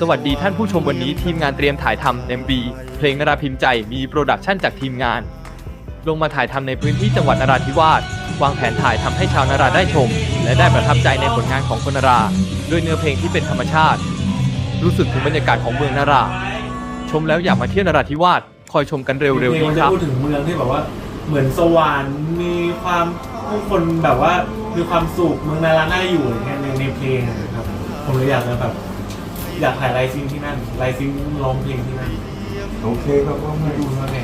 สวัสดีท่านผู้ชมวันนี้ทีมงานเตรียมถ่ายทำ MV เพลงนราพิมพ์ใจมีโปรดักชั่นจากทีมงาน ลงมาถ่ายทำในพื้นที่จังหวัดนราธิวาสวางแผนถ่ายทำให้ชาวนาราได้ชม และได้ประทับใจในผลงานของคนนาราด้วยเนื้อเพลงที่เป็นธรรมชาติ รู้สึกถึงบรรยากาศของเมืองนารา ชมแล้วอยากมาเที่ยวนราธิวาสคอยชมกันเร็วๆนี้งมันครับพูดถึงเมืองที่แบบว่าเหมือนสวรรค์มีความผู้คนแบบว่ามีความสุขเมืองนาราน่าอยู่อย่างเงี้ยในในเพลงนะครับผมเลยอยากจะแบบ อยากถ่ายไลฟ์ซิงค์ที่นั่นไลฟ์ซิงค์ร้องเพลงที่นั่นโอเคครับว่าไม่ดูว่าไง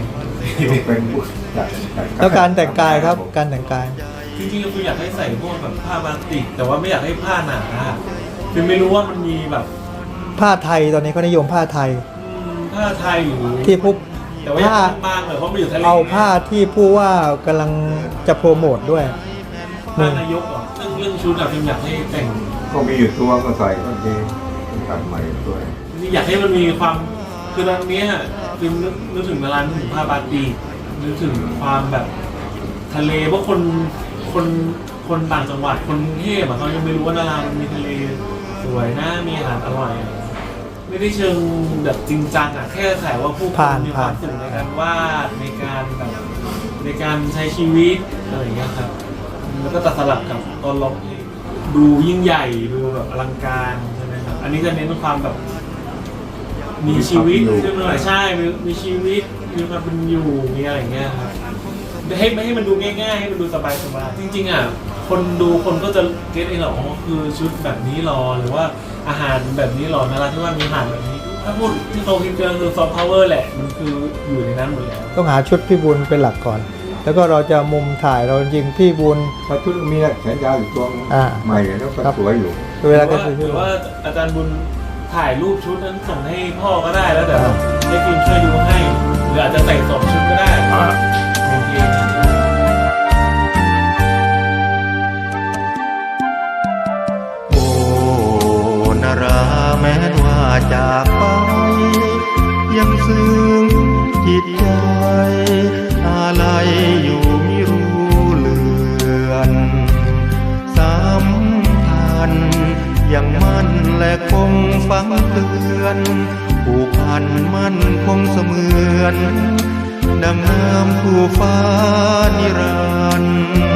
ต้องเป็นผู้จัดจัดแล้วการแต่งกายครับการแต่งกาย จริงๆก็คืออยากให้ใส่พวกแบบผ้าบาติกแต่ว่าไม่อยากให้ผ้าหนาคือไม่รู้ว่ามันมีแบบ ผ้าไทยตอนนี้เขานิยมผ้าไทยอืมผ้าไทยหรือที่ผู้แต่ว่าอยากผ้าบางๆเลยเพราะมันอยู่ทะเลเอาผ้าที่ผู้ว่ากำลังจะโปรโมทด้วยผ้านายกเหรอเรื่องเรื่องชุดอะพิมอยากให้แต่งก็มีอยู่ตัวก็ใส่ก็ดี ตัดใหม่ด้วยนี่อยากให้มันมีความคือตอนเนี้ยคือนึกนึกถึงร้านนึกถึงผ้าบาติกนึกถึงความแบบ ทะเลเพราะคนคนคนต่างจังหวัดคนกรุงเทพอะเขายังไม่รู้ว่านารามันมีทะเลสวยนะมีอาหารอร่อยอะไม่ได้เชิงแบบจริงจังอะแค่ถ่ายว่าผู้คนผ่านมีความผ่าน สุขในการวาดในการแบบในการใช้ชีวิตอะไรอย่างเงี้ยครับ แล้วก็ตัดสลับกับตอนร้องเพลงดูยิ่งใหญ่ดูแบบอลังการ นนี้จะเน้นความแบบมีชีวิตขึ้นมาหน่อยใช่มีมีชีวิตมีความเป็นอยู่มีอะไรอย่างเงี้ยครับไม่ให้ไม่ให้มันดูง่ายๆ ให้มันดูสบายๆจริงๆอะคนดูคนก็จะเก็ตเองหรออ๋อคือชุดแบบนี้หรอหรือว่าอาหารแบบนี้หรอนาราที่ว่ามีอาหารแบบนี้ ถ้าพูดที่เขาคิดกันคือซอฟต์พาวเวอร์แหละ มันคืออยู่ในนั้นหมดแล้วต้องหาชุดพี่บุญเป็นหลักก่อน แล้วก็เราจะมุมถ่ายเรายิงพี่บุญถ้าชุดมีแขนยาวอยู่ตัวอ่าใหม่แล้วก็ครับสวยอยู่ เวลาหก็รือว่าคือหรือว่าอาจารย์บุญถ่ายรูปชุดนั้นส่งให้พ่อก็ได้แล้วเดี๋ยวให้ฟิล์มช่วยดูให้หรืออาจจะใส่สองชุดก็ได้โอเคโอ้นาราแม้นว่าจากไป ยังซึ้งจิตใจอะไรอยู่ ยังมั่นและคงฟังเตือนผูกพันมั่นคงเสมือนดังน้ำคู่ฟ้านิรันดร์